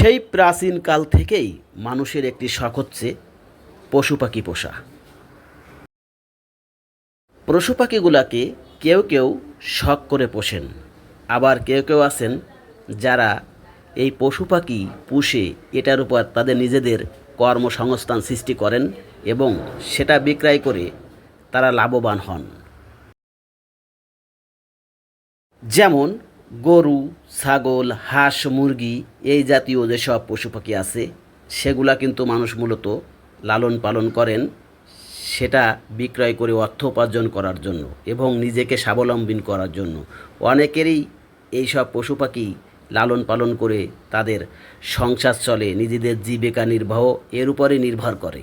সেই প্রাচীনকাল থেকেই মানুষের একটি শখ হচ্ছে পশু পাখি পোষা। পশু পাখিগুলাকে কেউ কেউ শখ করে পোষেন। আবার কেউ কেউ আছেন যারা এই পশু পাখি পুষে এটার উপর তাদের নিজেদের কর্মসংস্থান সৃষ্টি করেন এবং সেটা বিক্রয় করে তারা লাভবান হন। যেমন গরু, ছাগল, হাঁস, মুরগি এই জাতীয় যেসব পশু পাখি আছে, সেগুলা কিন্তু মানুষ মূলত লালন পালন করেন, সেটা বিক্রয় করে অর্থ উপার্জন করার জন্য এবং নিজেকে স্বাবলম্বী করার জন্য। অনেকেরই এই সব পশু পাখি লালন পালন করে তাদের সংসার চলে নিজেদের জীবিকা নির্বাহ এর উপরে নির্ভর করে।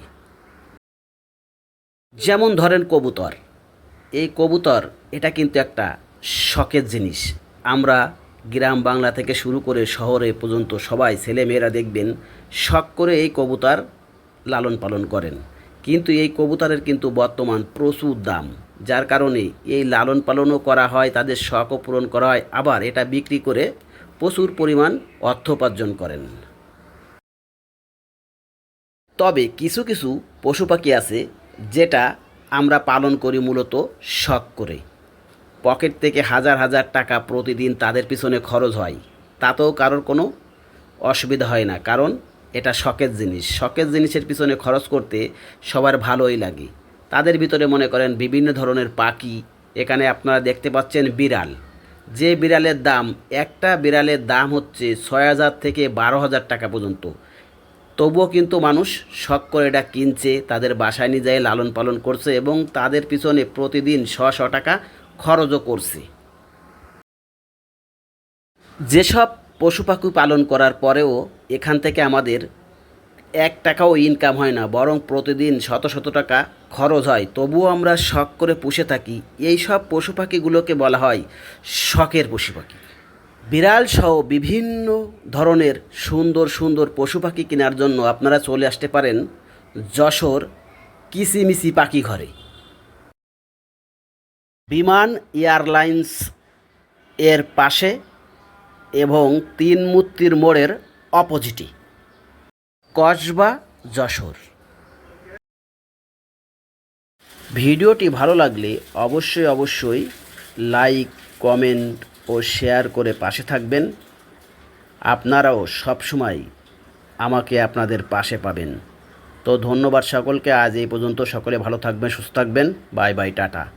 যেমন ধরেন কবুতর। এই কবুতর, এটা কিন্তু একটা শখের জিনিস। আমরা গ্রাম বাংলা থেকে শুরু করে শহরে পর্যন্ত সবাই ছেলেমেয়েরা দেখবেন শখ করে এই কবুতর লালন পালন করেন। কিন্তু এই কবুতরের কিন্তু বর্তমান প্রচুর দাম। যার কারণে এই লালন পালনও করা হয়, তাদের শখও পূরণ করা হয়, আবার এটা বিক্রি করে প্রচুর পরিমাণ অর্থ উপার্জন করেন। তবে কিছু কিছু পশু পাখি আছে যেটা আমরা পালন করি মূলত শখ করে। পকেট থেকে হাজার হাজার টাকা প্রতিদিন তাদের পিছনে খরচ হয়। তাতেও কারোর কোনো অসুবিধা হয় না, কারণ এটা শখের জিনিস। শখের জিনিসের পিছনে খরচ করতে সবার ভালোই লাগে। তাদের ভিতরে মনে করেন বিভিন্ন ধরনের পাখি, এখানে আপনারা দেখতে পাচ্ছেন বিড়াল। যে বিড়ালের দাম, একটা বিড়ালের দাম হচ্ছে ছয় হাজার থেকে বারো হাজার টাকা পর্যন্ত। তবুও কিন্তু মানুষ শখ করে এটা কিনছে, তাদের বাসায় নিয়ে যায়, লালন পালন করছে এবং তাদের পিছনে প্রতিদিন শ শ টাকা খরচও করছে। যেসব পশু পাখি পালন করার পরেও এখান থেকে আমাদের এক টাকাও ইনকাম হয় না, বরং প্রতিদিন শত শত টাকা খরচ হয়। তবুও আমরা শখ করে পুষে থাকি। এই সব পশু পাখিগুলোকে বলা হয় শখের পশু পাখি বিড়াল সহ বিভিন্ন ধরনের সুন্দর সুন্দর পশু পাখি কেনার জন্য আপনারা চলে আসতে পারেন যশোর কিসিমিসি পাখি ঘরে। বিমান এয়ারলাইন্স এর পাশে এবং তিন মূর্তির মোড়ের অপোজিটে। কসবা, যশোর। ভিডিওটি ভালো লাগলে অবশ্যই অবশ্যই লাইক, কমেন্ট ও শেয়ার করে পাশে থাকবেন। আপনারাও সবসময় আমাকে আপনাদের পাশে পাবেন। তো ধন্যবাদ সকলকে। আজ এই পর্যন্ত সকলে ভালো থাকবেন, সুস্থ থাকবেন। Bye bye, tata.